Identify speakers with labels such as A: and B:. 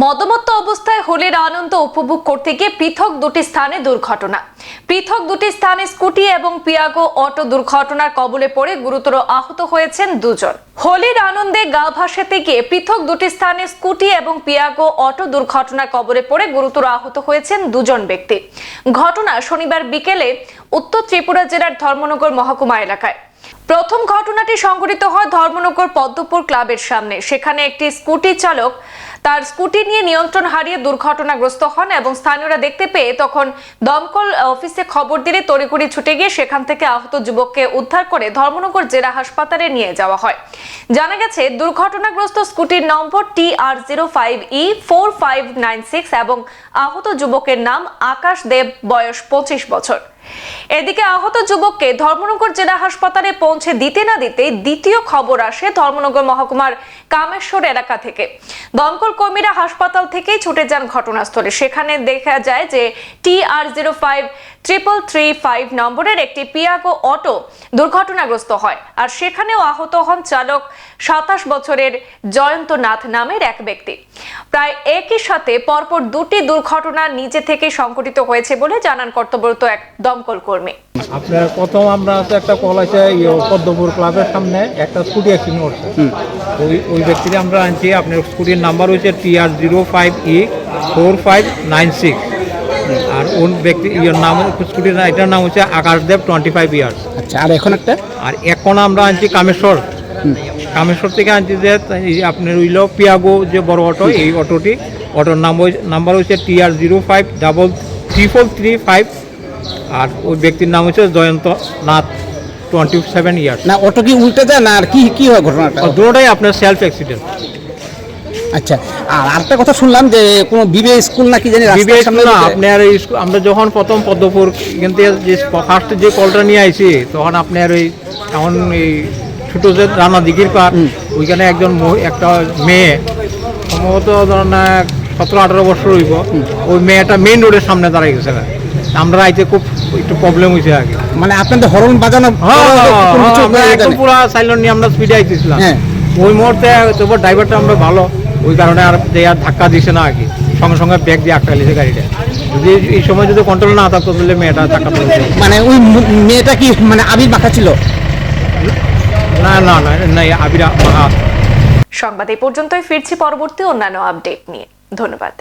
A: মদমত্ত অবস্থায় হোলির আনন্দ উপভোগ করতে গিয়ে পৃথক দুটি স্থানে দুর্ঘটনা। পৃথক দুটি স্থানে স্কুটি এবং পিয়াগো অটো দুর্ঘটনার কবলে পড়ে গুরুতর আহত হয়েছেন দুজন। হোলির আনন্দে গা ভাসাতে গিয়ে পৃথক দুটি স্থানে স্কুটি এবং পিয়াগো অটো দুর্ঘটনার কবলে পড়ে গুরুতর আহত হয়েছেন দুজন ব্যক্তি। ঘটনা শনিবার বিকেলে উত্তর ত্রিপুরা জেলার ধর্মনগর মহকুমা এলাকায়। প্রথম ঘটনাটি সংঘটিত হয় ধর্মনগর পদ্মপুর ক্লাবের সামনে। সেখানে একটি স্কুটি চালক তার স্কুটি নিয়ে নিয়ন্ত্রণ হারিয়ে দুর্ঘটনাগ্রস্ত হন এবং স্থানীয়রা দেখতে পেয়ে তখন দমকল অফিসে খবর দিলে তড়িঘড়ি ছুটে গিয়ে সেখান থেকে আহত যুবককে উদ্ধার করে ধর্মনগর জেলা হাসপাতালে নিয়ে যাওয়া হয়। জানা গেছে, দুর্ঘটনাগ্রস্ত স্কুটির নম্বর টি R zero five E four five nine six এবং আহত যুবকের নাম আকাশ দেব, বয়স পঁচিশ বছর। এদিকে আহত যুবককে ধর্মনগর জেলা হাসপাতালে পৌঁছে দিতে না দিতে দ্বিতীয় খবর আসে ধর্মনগর মহকুমার কামেশ্বর এলাকা থেকে। দমকল কর্মীরা হাসপাতাল থেকেই ছুটে যান ঘটনাস্থলে। সেখানে দেখা যায় যে T R zero five triple three five নম্বরের একটি পিয়াগো অটো দুর্ঘটনাগ্রস্ত হয়। আর সেখানেও আহত হন চালক সাতাশ বছরের জয়ন্ত নাথ নামের এক ব্যক্তি। প্রায় একই সাথে পরপর দুটি দুর্ঘটনা নিজে থেকে সংঘটিত হয়েছে বলে জানান কর্তব্যরত এক দমকল কর্মী।
B: আপনার প্রথম আমরা হচ্ছে একটা কল আছে ইয়ে পদ্মপুর ক্লাবের সামনে একটা স্কুটি অ্যাক্সিডেন্ট করছে ওই ওই ব্যক্তিকে আমরা আনছি আপনার স্কুটির নাম্বার হচ্ছে T R zero five E four five nine six ওর ব্যক্তি ইয়ের নাম স্কুটির এটার নাম হচ্ছে আকাশদেব টোয়েন্টি ফাইভ ইয়ার্স
C: আচ্ছা আর এখন একটা?
B: আর এখন আমরা আনছি কামেশ্বর। কামেশ্বর থেকে আনছি যে আপনার হইল পিয়াগো যে বড় অটো এই অটোটি। অটোর নাম নাম্বার হচ্ছে T R zero five double three four three five আর ওই ব্যক্তির নাম হচ্ছে Jayanta Nath twenty seven years
C: না অটো কি উল্টে যায় না আর কি কি হয় ঘটনাটা?
B: দুটোটাই আপনার সেলফ অ্যাক্সিডেন্ট
C: আচ্ছা আর কথা শুনলাম যে কোনো বিবে স্কুল নাকি জানি
B: বিবেক
C: সামনে
B: না আপনার আমরা যখন প্রথম পদ্মপুর এখান থেকে যে ফার্স্ট যে কলটা নিয়ে আইছি তখন আপনার ওই এমন এই ছোটো যে রানা দিঘির ওইখানে একজন একটা মেয়ে সম্ভবত ধরেন সতেরো আঠারো বছর হইব ওই মেয়েটা মেইন রোডের সামনে দাঁড়াই গেছে আমরা আইতে খুব একটু প্রবলেম হয়েছে আগে।
C: মানে আপনাদের হরন বাজানো
B: হ্যাঁ
C: হয়ে না?
B: পুরো সাইলেন্ট নিয়ে আমরা স্পিডে আইতেছিলাম।
C: হ্যাঁ।
B: ওই মুহূর্তে ড্রাইভারটা আমরা ভালো ওই কারণে আর যে আর ধাক্কা দিছে না আগে সঙ্গে সঙ্গে ব্যাগ দিয়ে আটকা লিছে গাড়িটা। যদি এই সময় যদি কন্ট্রোল না থাকতো তাহলে মেয়েটা ধাক্কা পড়ে
C: মানে ওই মেয়েটা কি মানে আবির মাখা ছিল?
B: না না না না আবির মাখা
A: সংবাদ এই পর্যন্তই। ফিরছি পরবর্তী অন্যান্য আপডেট নিয়ে। ধন্যবাদ।